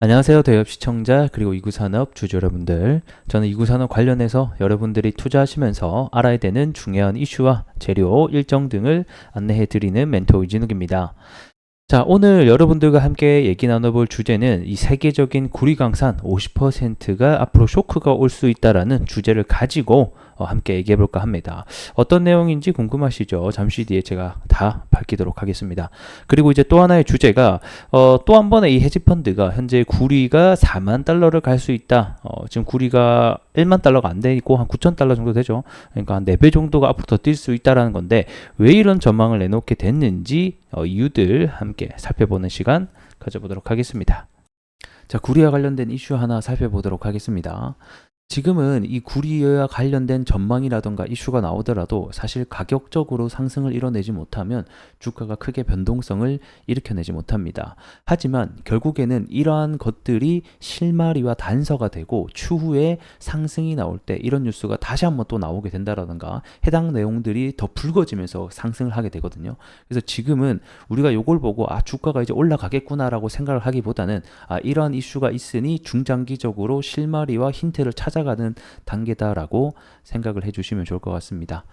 안녕하세요. 대협 시청자 그리고 이구산업 주주 여러분들. 저는 이구산업 관련해서 여러분들이 투자하시면서 알아야 되는 중요한 이슈와 재료, 일정 등을 안내해 드리는 멘토 이진욱입니다. 자, 오늘 여러분들과 함께 얘기 나눠볼 주제는 이 세계적인 구리 강산 50%가 앞으로 쇼크가 올 수 있다라는 주제를 가지고 어, 함께 얘기해 볼까 합니다. 어떤 내용인지 궁금하시죠? 잠시 뒤에 제가 다 밝히도록 하겠습니다. 그리고 이제 또 하나의 주제가 어, 또 한 번의 이 헤지펀드가 현재 구리가 4만 달러를 갈 수 있다. 어, 지금 구리가 1만 달러가 안 되고 한 9천 달러 정도 되죠. 그러니까 한 4배 정도가 앞으로 더 뛸 수 있다라는 건데 왜 이런 전망을 내놓게 됐는지 어, 이유들 함께 살펴보는 시간 가져보도록 하겠습니다. 자, 구리와 관련된 이슈 하나 살펴보도록 하겠습니다. 지금은 이 구리와 관련된 전망이라던가 이슈가 나오더라도 사실 가격적으로 상승을 이뤄내지 못하면 주가가 크게 변동성을 일으켜내지 못합니다. 하지만 결국에는 이러한 것들이 실마리와 단서가 되고 추후에 상승이 나올 때 이런 뉴스가 다시 한번 또 나오게 된다라던가 해당 내용들이 더 붉어지면서 상승을 하게 되거든요. 그래서 지금은 우리가 요걸 보고 아 주가가 이제 올라가겠구나라고 생각을 하기보다는 아 이러한 이슈가 있으니 중장기적으로 실마리와 힌트를 찾아 가는 단계다라고 생각을 해주시면 좋을 것 같습니다.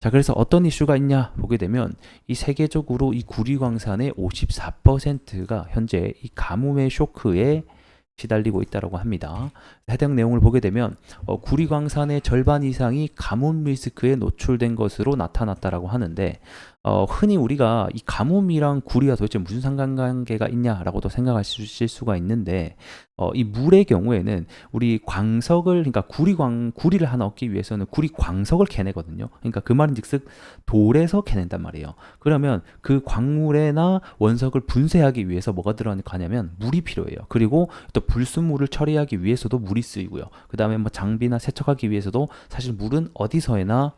자, 그래서 어떤 이슈가 있냐 보게 되면 이 세계적으로 이 구리광산의 54%가 현재 이 가뭄의 쇼크에 시달리고 있다라고 합니다. 해당 내용을 보게 되면 어, 구리광산의 절반 이상이 가뭄 리스크에 노출된 것으로 나타났다라고 하는데 어, 흔히 우리가 이 가뭄이랑 구리가 도대체 무슨 상관관계가 있냐라고도 생각하실 수가 있는데 어, 이 물의 경우에는 우리 광석을 그러니까 구리광 구리를 하나 얻기 위해서는 구리 광석을 캐내거든요. 그러니까 그 말인즉슨 돌에서 캐낸단 말이에요. 그러면 그 광물에나 원석을 분쇄하기 위해서 뭐가 들어가냐면 물이 필요해요. 그리고 또 불순물을 처리하기 위해서도 물이 쓰이고요. 그 다음에 뭐 장비나 세척하기 위해서도 사실 물은 어디서에나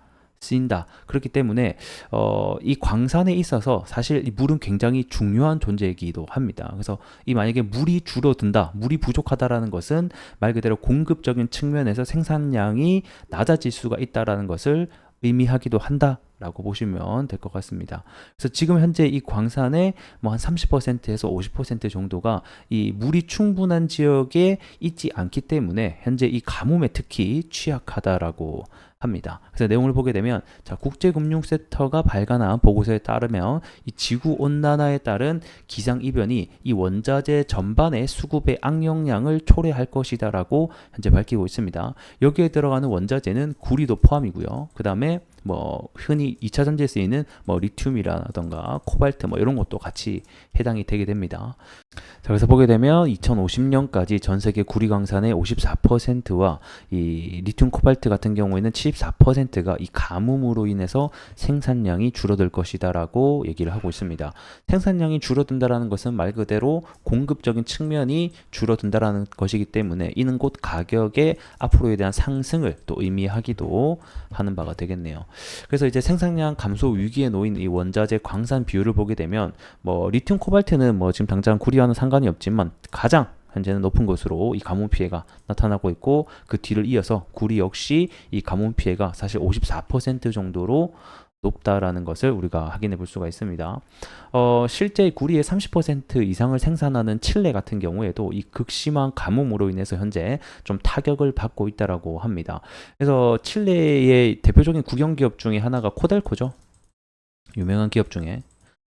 쓰인다. 그렇기 때문에 어, 이 광산에 있어서 사실 이 물은 굉장히 중요한 존재이기도 합니다. 그래서 이 만약에 물이 줄어든다, 물이 부족하다라는 것은 말 그대로 공급적인 측면에서 생산량이 낮아질 수가 있다라는 것을 의미하기도 한다 라고 보시면 될 것 같습니다. 그래서 지금 현재 이 광산의 뭐 한 30%에서 50% 정도가 이 물이 충분한 지역에 있지 않기 때문에 현재 이 가뭄에 특히 취약하다라고 합니다. 그래서 내용을 보게 되면 자, 국제금융센터가 발간한 보고서에 따르면 이 지구 온난화에 따른 기상 이변이 이 원자재 전반의 수급의 악영향을 초래할 것이다라고 현재 밝히고 있습니다. 여기에 들어가는 원자재는 구리도 포함이고요. 그 다음에 뭐 흔히 2차 전지에 쓰이는 뭐 리튬이라던가 코발트 뭐 이런 것도 같이 해당이 되게 됩니다. 자, 그래서 보게 되면 2050년까지 전 세계 구리 광산의 54%와 이 리튬 코발트 같은 경우에는 74%가 이 가뭄으로 인해서 생산량이 줄어들 것이다라고 얘기를 하고 있습니다. 생산량이 줄어든다라는 것은 말 그대로 공급적인 측면이 줄어든다라는 것이기 때문에 이는 곧 가격의 앞으로에 대한 상승을 또 의미하기도 하는 바가 되겠네요. 그래서 이제 생산량 감소 위기에 놓인 이 원자재 광산 비율을 보게 되면 뭐 리튬 코발트는 뭐 지금 당장 구리와는 상관이 없지만 가장 현재는 높은 것으로 이 가뭄 피해가 나타나고 있고 그 뒤를 이어서 구리 역시 이 가뭄 피해가 사실 54% 정도로 높다라는 것을 우리가 확인해 볼 수가 있습니다. 어, 실제 구리의 30% 이상을 생산하는 칠레 같은 경우에도 이 극심한 가뭄으로 인해서 현재 좀 타격을 받고 있다라고 합니다. 그래서 칠레의 대표적인 국영 기업 중에 하나가 코델코죠. 유명한 기업 중에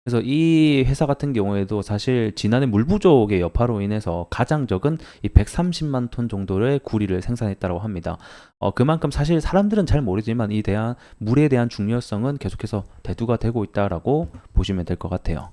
그래서 이 회사 같은 경우에도 사실 지난해 물 부족의 여파로 인해서 가장 적은 이 130만 톤 정도의 구리를 생산했다고 합니다. 어, 그만큼 사실 사람들은 잘 모르지만 이 대한 물에 대한 중요성은 계속해서 대두가 되고 있다라고 보시면 될 것 같아요.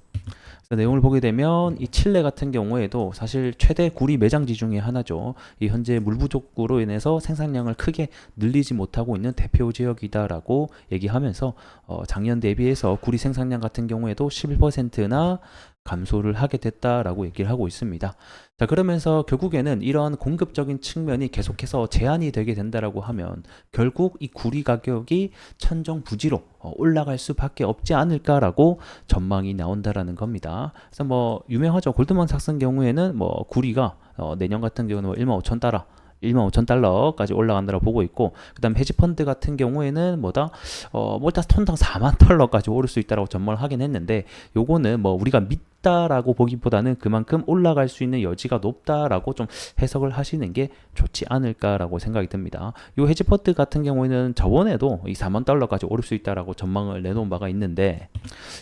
내용을 보게 되면 이 칠레 같은 경우에도 사실 최대 구리 매장지 중에 하나죠. 이 현재 물 부족으로 인해서 생산량을 크게 늘리지 못하고 있는 대표 지역이다라고 얘기하면서 어, 작년 대비해서 구리 생산량 같은 경우에도 11%나 감소를 하게 됐다라고 얘기를 하고 있습니다. 자, 그러면서 결국에는 이런 공급적인 측면이 계속해서 제한이 되게 된다라고 하면 결국 이 구리 가격이 천정 부지로 어, 올라갈 수밖에 없지 않을까라고 전망이 나온다라는 겁니다. 그래서 뭐 유명하죠. 골드만삭스 경우에는 뭐 구리가 어, 내년 같은 경우는 뭐 1만 5천 달러 1만 5천 달러까지 올라간다고 보고 있고 그다음 헤지펀드 같은 경우에는 뭐다 어뭐 일단 톤당 4만 달러까지 오를 수 있다라고 전망을 하긴 했는데 요거는 뭐 우리가 믿 있다라고 보기보다는 그만큼 올라갈 수 있는 여지가 높다라고 좀 해석을 하시는 게 좋지 않을까라고 생각이 듭니다. 요 헤지펀드 같은 경우에는 저번에도 이 4만 달러까지 오를 수 있다라고 전망을 내놓은 바가 있는데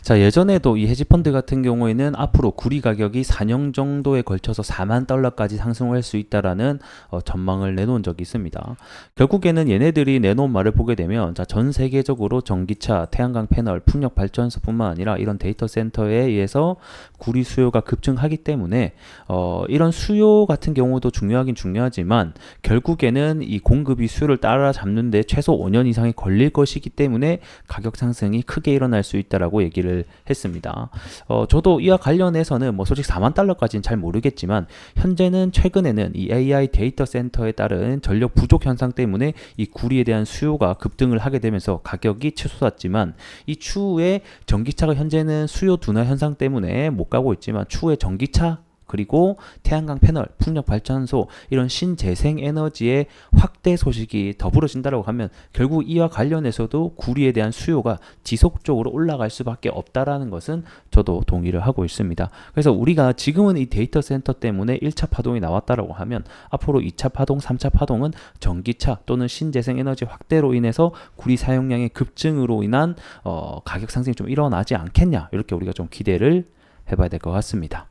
자 예전에도 이 헤지펀드 같은 경우에는 앞으로 구리 가격이 4년 정도에 걸쳐서 4만 달러까지 상승할 수 있다라는 어, 전망을 내놓은 적이 있습니다. 결국에는 얘네들이 내놓은 말을 보게 되면 자, 전 세계적으로 전기차, 태양광 패널, 풍력 발전소뿐만 아니라 이런 데이터 센터에 의해서 구리 수요가 급증하기 때문에 어, 이런 수요 같은 경우도 중요하긴 중요하지만 결국에는 이 공급이 수요를 따라잡는데 최소 5년 이상이 걸릴 것이기 때문에 가격 상승이 크게 일어날 수 있다라고 얘기를 했습니다. 어, 저도 이와 관련해서는 뭐 솔직히 4만 달러까지는 잘 모르겠지만 현재는 최근에는 이 AI 데이터 센터에 따른 전력 부족 현상 때문에 이 구리에 대한 수요가 급등을 하게 되면서 가격이 치솟았지만 이 추후에 전기차가 현재는 수요 둔화 현상 때문에 못 가고 있지만 추후에 전기차 그리고 태양광 패널, 풍력 발전소 이런 신재생 에너지의 확대 소식이 더불어진다고 하면 결국 이와 관련해서도 구리에 대한 수요가 지속적으로 올라갈 수밖에 없다라는 것은 저도 동의를 하고 있습니다. 그래서 우리가 지금은 이 데이터 센터 때문에 1차 파동이 나왔다라고 하면 앞으로 2차 파동, 3차 파동은 전기차 또는 신재생 에너지 확대로 인해서 구리 사용량의 급증으로 인한 어, 가격 상승이 좀 일어나지 않겠냐 이렇게 우리가 좀 기대를 해봐야 될 것 같습니다.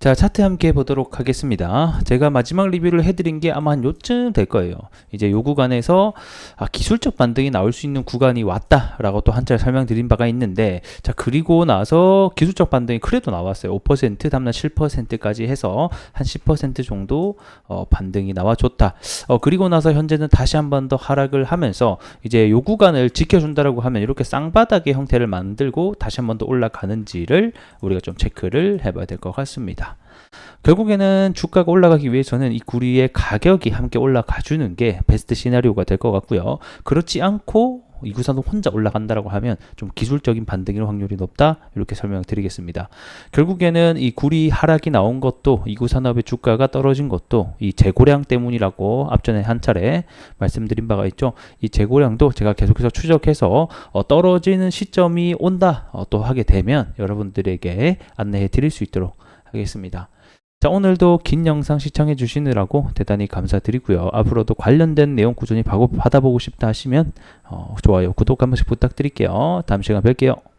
자, 차트 함께 보도록 하겠습니다. 제가 마지막 리뷰를 해드린 게 아마 한 요쯤 될 거예요. 이제 요 구간에서 아, 기술적 반등이 나올 수 있는 구간이 왔다라고 또 한자 설명드린 바가 있는데, 자, 그리고 나서 기술적 반등이 그래도 나왔어요. 5% 다음날 7%까지 해서 한 10% 정도 어, 반등이 나와줬다. 어, 그리고 나서 현재는 다시 한 번 더 하락을 하면서 이제 요 구간을 지켜준다라고 하면 이렇게 쌍바닥의 형태를 만들고 다시 한 번 더 올라가는지를 우리가 좀 체크를 해봐야 될 것 같 습니다. 결국에는 주가가 올라가기 위해서는 이 구리의 가격이 함께 올라가 주는 게 베스트 시나리오가 될 것 같고요. 그렇지 않고 이구산도 혼자 올라간다라고 하면 좀 기술적인 반등일 확률이 높다 이렇게 설명드리겠습니다. 결국에는 이 구리 하락이 나온 것도 이구산업의 주가가 떨어진 것도 이 재고량 때문이라고 앞전에 한 차례 말씀드린 바가 있죠. 이 재고량도 제가 계속해서 추적해서 어, 떨어지는 시점이 온다 어, 또 하게 되면 여러분들에게 안내해 드릴 수 있도록 하겠습니다. 자, 오늘도 긴 영상 시청해 주시느라고 대단히 감사드리고요. 앞으로도 관련된 내용 꾸준히 받아보고 싶다 하시면 어, 좋아요, 구독 한 번씩 부탁드릴게요. 다음 시간 뵐게요.